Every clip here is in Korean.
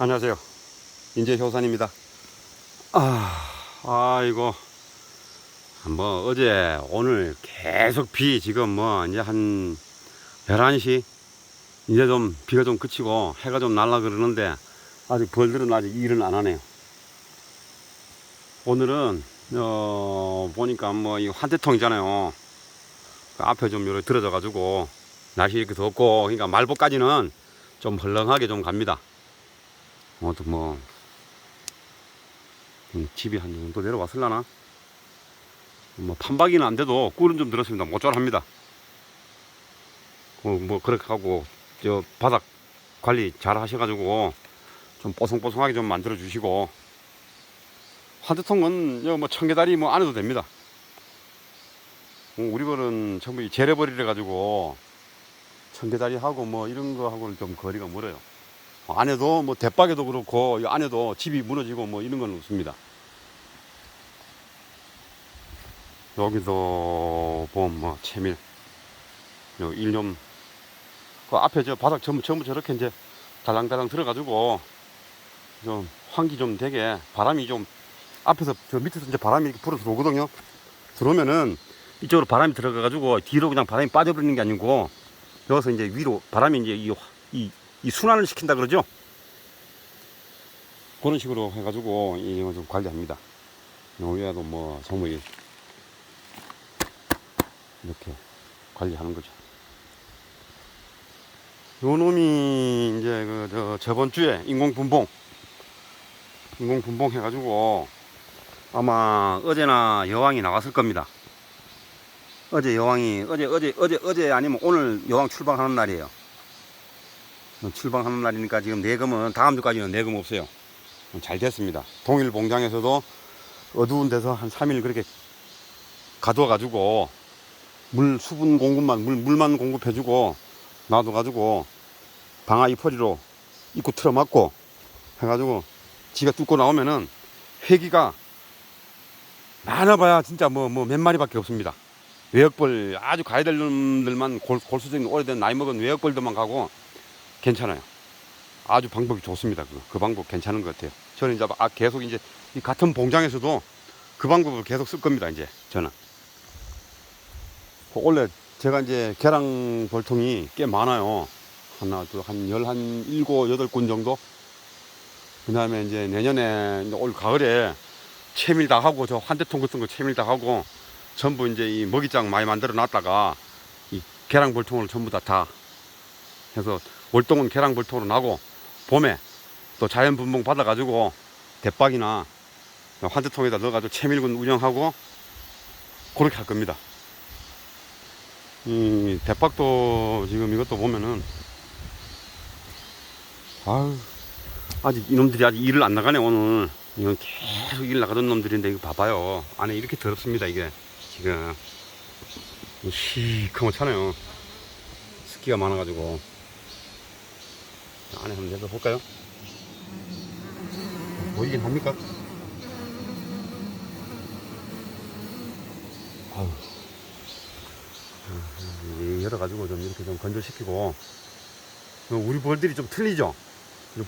안녕하세요. 인제 효산입니다. 아, 아, 이거, 뭐, 어제, 오늘 계속 비, 지금 뭐, 이제 한 11시? 이제 좀 비가 좀 그치고 해가 좀 날라 그러는데, 아직 벌들은 아직 일은 안 하네요. 오늘은, 어, 보니까 뭐, 이 환태통이잖아요. 그 앞에 좀 이렇게 들어져가지고, 날씨 이렇게 덥고, 그러니까 말복까지는 좀 헐렁하게 좀 갑니다. 뭐또 뭐 음, 집이 한 정도 내려왔을라나? 뭐 판박이는 안 돼도 꿀은 좀 들었습니다. 모쪼합니다. 어, 뭐 그렇게 하고 저 바닥 관리 잘 하셔가지고 좀 뽀송뽀송하게 좀 만들어 주시고 환두통은 여뭐 청계다리 뭐 안 해도 됩니다. 어, 우리 벌은 전부 이 재래버리래 가지고 청계다리 하고 뭐 이런 거 하고는 좀 거리가 멀어요 안에도 뭐 대박에도 그렇고 이 안에도 집이 무너지고 뭐 이런 건 없습니다. 여기도 보면 뭐 채밀, 요 일념 그 앞에 저 바닥 전부 전부 저렇게 이제 달랑달랑 들어가지고 좀 환기 좀 되게 바람이 좀 앞에서 저 밑에서 이제 바람이 불어 들어오거든요. 들어오면은 이쪽으로 바람이 들어가가지고 뒤로 그냥 바람이 빠져버리는 게 아니고 여기서 이제 위로 바람이 이제 이, 이, 이 순환을 시킨다 그러죠. 그런 식으로 해가지고 이거 좀 관리합니다. 여기에도 뭐 이- 이렇게 관리하는 거죠. 요 놈이 이제 그 저 저번 주에 인공 분봉 인공 분봉 해가지고 아마 어제나 여왕이 나왔을 겁니다. 어제 여왕이 어제 어제 어제 어제 아니면 오늘 여왕 출방하는 날이에요. 출방하는 날이니까 지금 내금은 다음 주까지는 내금 없어요. 잘 됐습니다. 동일 봉장에서도 어두운 데서 한 3일 그렇게 가둬가지고 물 수분 공급만 물 물만 공급해주고 놔둬가지고 방아 이퍼리로 입구 틀어막고 해가지고 지가 뚫고 나오면은 회기가 많아봐야 진짜 뭐 뭐 몇 마리밖에 없습니다. 외역벌 아주 가야 될 놈들만 골, 골수적인 오래된 나이 먹은 외역벌들만 가고 괜찮아요. 아주 방법이 좋습니다. 그, 그 방법 괜찮은 것 같아요. 저는 이제 아, 계속 이제 이 같은 봉장에서도 그 방법을 계속 쓸 겁니다. 이제 저는 그 원래 제가 이제 계랑 벌통이 꽤 많아요. 하나, 둘, 한 열, 한 일곱, 여덟 군 정도. 그 다음에 이제 내년에 올 가을에 채밀 다 하고 저 환대통 같은 거 채밀 다 하고 전부 이제 이 먹이장 많이 만들어 놨다가 이 계랑 벌통을 전부 다 다 해서 월동은 계랑 벌통으로 나고 봄에 또 자연 분봉 받아가지고 대박이나 환대통에다 넣어가지고 채밀군 운영하고 그렇게 할 겁니다. 이 대박도 지금 이것도 보면은 아유 아직 이놈들이 아직 일을 안 나가네 오늘. 이건 계속 일 나가던 놈들인데 이거 봐봐요. 안에 이렇게 더럽습니다 이게. 지금. 시커멓잖아요. 습기가 많아가지고 안에 한번 내서 볼까요? 보이긴 합니까? 아우 음, 열어가지고 좀 이렇게 좀 건조시키고 우리 벌들이 좀 틀리죠?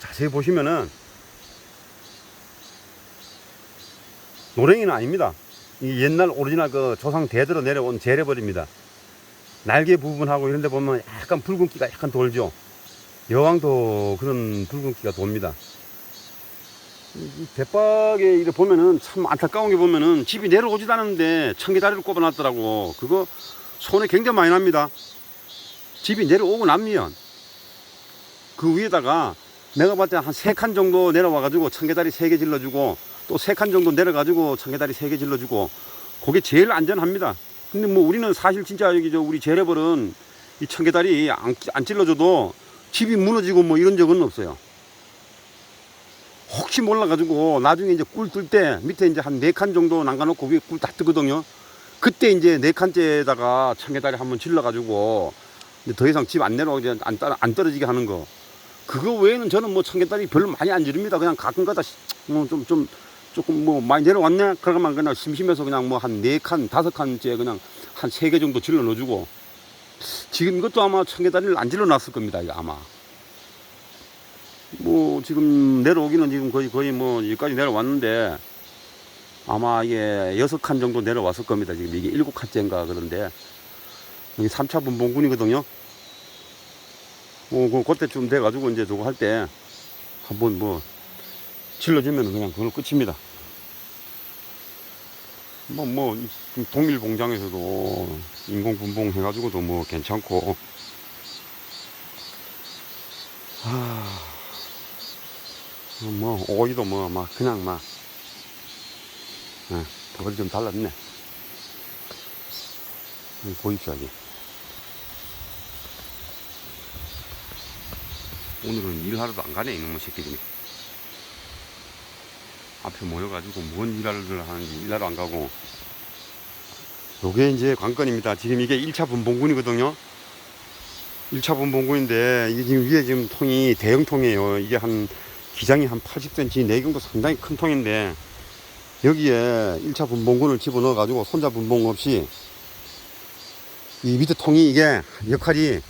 자세히 보시면은 노랭이는 아닙니다. 이 옛날 오리지널 그 조상 대대로 내려온 재래벌입니다. 날개 부분하고 이런 데 보면 약간 붉은기가 약간 돌죠. 여왕도 그런 붉은기가 돕니다. 이 대박에 이렇게 보면은 참 안타까운 게 보면은 집이 내려오지도 않았는데 청계다리를 꼽아놨더라고. 그거 손에 굉장히 많이 납니다. 집이 내려오고 나면 그 위에다가 내가 봤을 때 한 세 칸 정도 내려와가지고 청계다리 세 개 질러주고 또 세 칸 정도 내려가지고 청계다리 세 개 질러주고 그게 제일 안전합니다. 근데 뭐 우리는 사실 진짜 여기 저 우리 재래벌은 이 청계다리 안, 안 찔러줘도 집이 무너지고 뭐 이런 적은 없어요. 혹시 몰라가지고 나중에 이제 꿀 뜰 때 밑에 이제 한 네 칸 정도 남가놓고 위에 꿀 다 뜨거든요. 그때 이제 네 칸째에다가 청계다리 한번 질러가지고 더 이상 집 안 내려오게 안, 따- 안 떨어지게 하는 거. 그거 외에는 저는 뭐 청계다리 별로 많이 안 지릅니다. 그냥 가끔가다 뭐 좀 좀 조금 뭐 많이 내려왔네. 그러면 그냥 심심해서 그냥 뭐 한 네 칸, 다섯 칸째 그냥 한 세 개 정도 질러 넣어주고 지금 이것도 아마 청계다리를 안 질러 놨을 겁니다. 이거 아마 뭐 지금 내려오기는 지금 거의 거의 뭐 여기까지 내려왔는데 아마 이게 여섯 칸 정도 내려왔을 겁니다. 지금 이게 일곱 칸째인가 그런데 여기 3차 분봉군이거든요. 뭐 그, 그때쯤 돼가지고 이제 저거 할 때 한번 뭐 질러주면 그냥 그걸로 끝입니다. 뭐, 뭐, 이 동일 공장에서도 인공 분봉 해가지고도 뭐 괜찮고. 아, 뭐, 오이도 뭐, 막, 그냥 막, 예, 그걸 좀 달랐네. 여기 보이시죠, 여기. 오늘은 일하러도 안 가네, 이놈의 새끼들이. 앞에 모여가지고 뭔 일하를 하는지 일하러 안 가고. 요게 이제 관건입니다. 지금 이게 1차 분봉군이거든요. 1차 분봉군인데 이게 지금 위에 지금 통이 대형 통이에요. 이게 한 기장이 한 80cm 내경도 상당히 큰 통인데 여기에 1차 분봉군을 집어넣어 가지고 손자 분봉 없이 이 밑에 통이 이게 역할이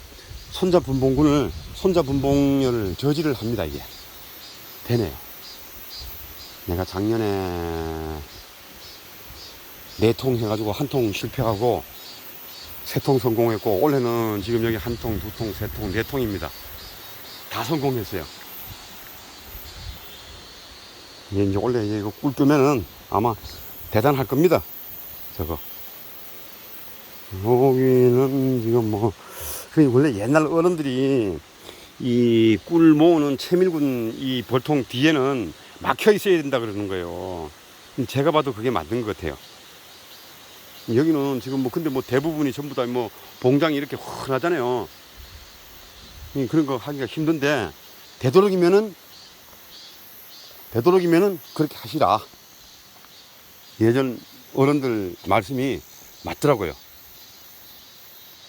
손자 분봉군을 손자 분봉을 저지를 합니다 이게 되네요. 내가 작년에 네 통 해가지고 한 통 실패하고 세 통 성공했고 올해는 지금 여기 한 통, 두 통, 세 통, 네 통입니다. 다 성공했어요. 이게 이제 원래 이제 이거 꿀 뜨면은 아마 대단할 겁니다. 저거. 여기는 지금 뭐, 그 원래 옛날 어른들이 이 꿀 모으는 채밀군 이 벌통 뒤에는 막혀 있어야 된다 그러는 거예요. 제가 봐도 그게 맞는 것 같아요. 여기는 지금 뭐 근데 뭐 대부분이 전부 다 뭐 봉장이 이렇게 훤하잖아요. 음, 그런 거 하기가 힘든데 되도록이면은 되도록이면은 그렇게 하시라. 예전 어른들 말씀이 맞더라고요.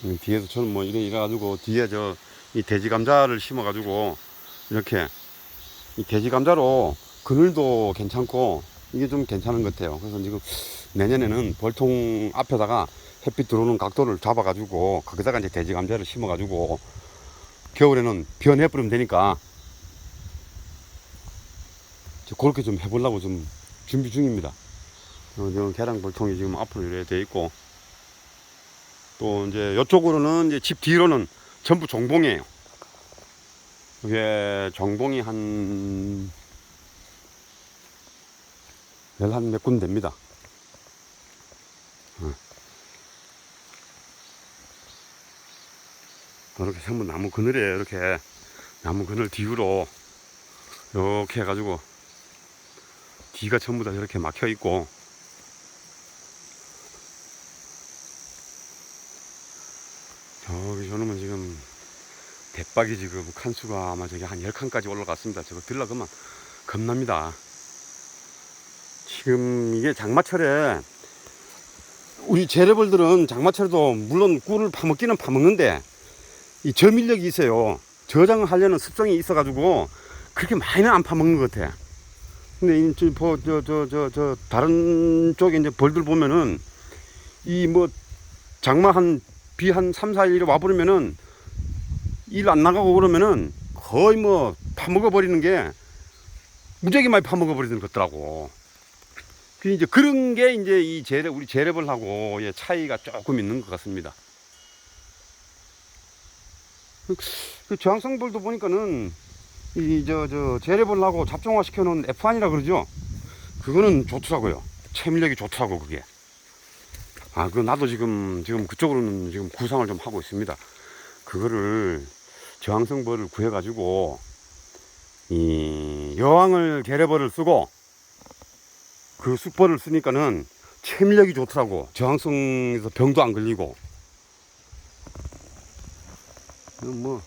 음, 뒤에서 저는 뭐 이래 이래 가지고 뒤에 저 이 돼지 감자를 심어 가지고 이렇게 이 돼지 감자로 그늘도 괜찮고 이게 좀 괜찮은 것 같아요. 그래서 지금 내년에는 벌통 앞에다가 햇빛 들어오는 각도를 잡아가지고 거기다가 이제 돼지 감자를 심어가지고 겨울에는 변해버리면 되니까 저 그렇게 좀 해보려고 좀 준비 중입니다. 어, 지금 계량 벌통이 지금 앞으로 이렇게 돼 있고 또 이제 이쪽으로는 이제 집 뒤로는 전부 정봉이에요. 이게 정봉이 한 열한 몇 군데 됩니다. 어. 이렇게 전부 나무 그늘에 이렇게 나무 그늘 뒤로 이렇게 해가지고 뒤가 전부 다 이렇게 막혀 있고 저기 저놈은 지금 대박이 지금 칸수가 아마 저기 한 10칸까지 올라갔습니다. 저거 들러가면 겁납니다. 지금 이게 장마철에 우리 재래벌들은 장마철에도 물론 꿀을 파먹기는 파먹는데 이 저밀력이 있어요. 저장을 하려는 습성이 있어가지고 그렇게 많이는 안 파먹는 것 같아. 근데 저저 저 저 저 다른 쪽에 이제 벌들 보면은 이 뭐 장마 한 비한 3, 4일 와버리면은 일 안 나가고 그러면은 거의 뭐 파먹어 버리는 게 무지하게 많이 파먹어 버리는 것더라고. 그 이제 그런 게 이제 이 재래 우리 재래벌하고의 차이가 조금 있는 것 같습니다. 그, 그 저항성벌도 보니까는 이 저 저 재래벌하고 잡종화 시켜놓은 F1이라 그러죠. 그거는 좋더라고요. 채밀력이 좋더라고 그게. 아, 그 나도 지금 지금 그쪽으로는 지금 구상을 좀 하고 있습니다. 그거를 저항성벌을 구해가지고 이 여왕을 계래벌을 쓰고 그 숯벌을 쓰니까는 체밀력이 좋더라고. 저항성에서 병도 안 걸리고. 뭐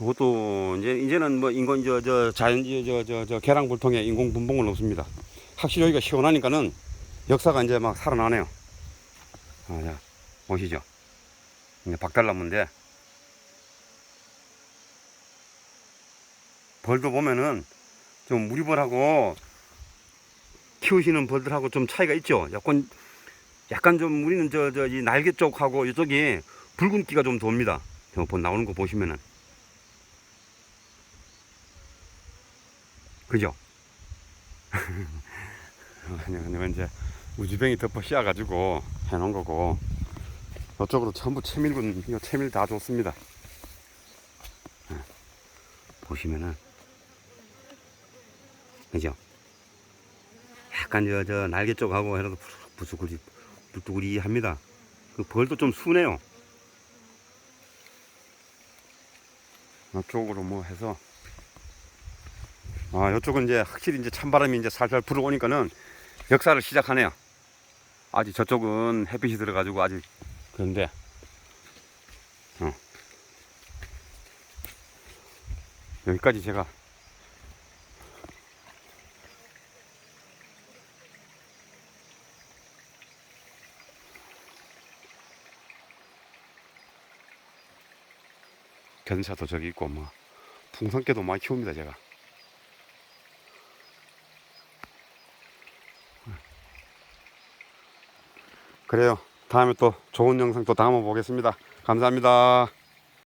이것도 이제 이제는 뭐 인공 저 저 자연지 저저 저 계량 불통에 인공 분봉을 넣습니다. 확실히 여기가 시원하니까는 역사가 이제 막 살아나네요. 아, 자, 보시죠. 이제 박달나무인데 벌도 보면은 좀 무리벌하고 키우시는 벌들하고 좀 차이가 있죠. 약간 약간 좀 우리는 저 저 이 날개 쪽하고 이쪽이 붉은기가 좀 돕니다. 나오는 거 보시면은 그죠? 왜냐면 이제 우주병이 덮어 씌워가지고 해놓은 거고 이쪽으로 전부 채밀군 이거 채밀 다 좋습니다. 예. 보시면은 그죠? 약간 저, 저 날개 쪽하고 해도 부스구리 부뚜구리 합니다. 그 벌도 좀 순해요. 이쪽으로 뭐 해서 아 이쪽은 이제 확실히 이제 찬바람이 이제 살살 불어오니까는 역사를 시작하네요. 아직 저쪽은 햇빛이 들어가지고 아직 그런데 어. 여기까지 제가 견사도 저기 있고 뭐 풍선깨도 많이 키웁니다 제가. 그래요. 다음에 또 좋은 영상 또 담아 보겠습니다. 감사합니다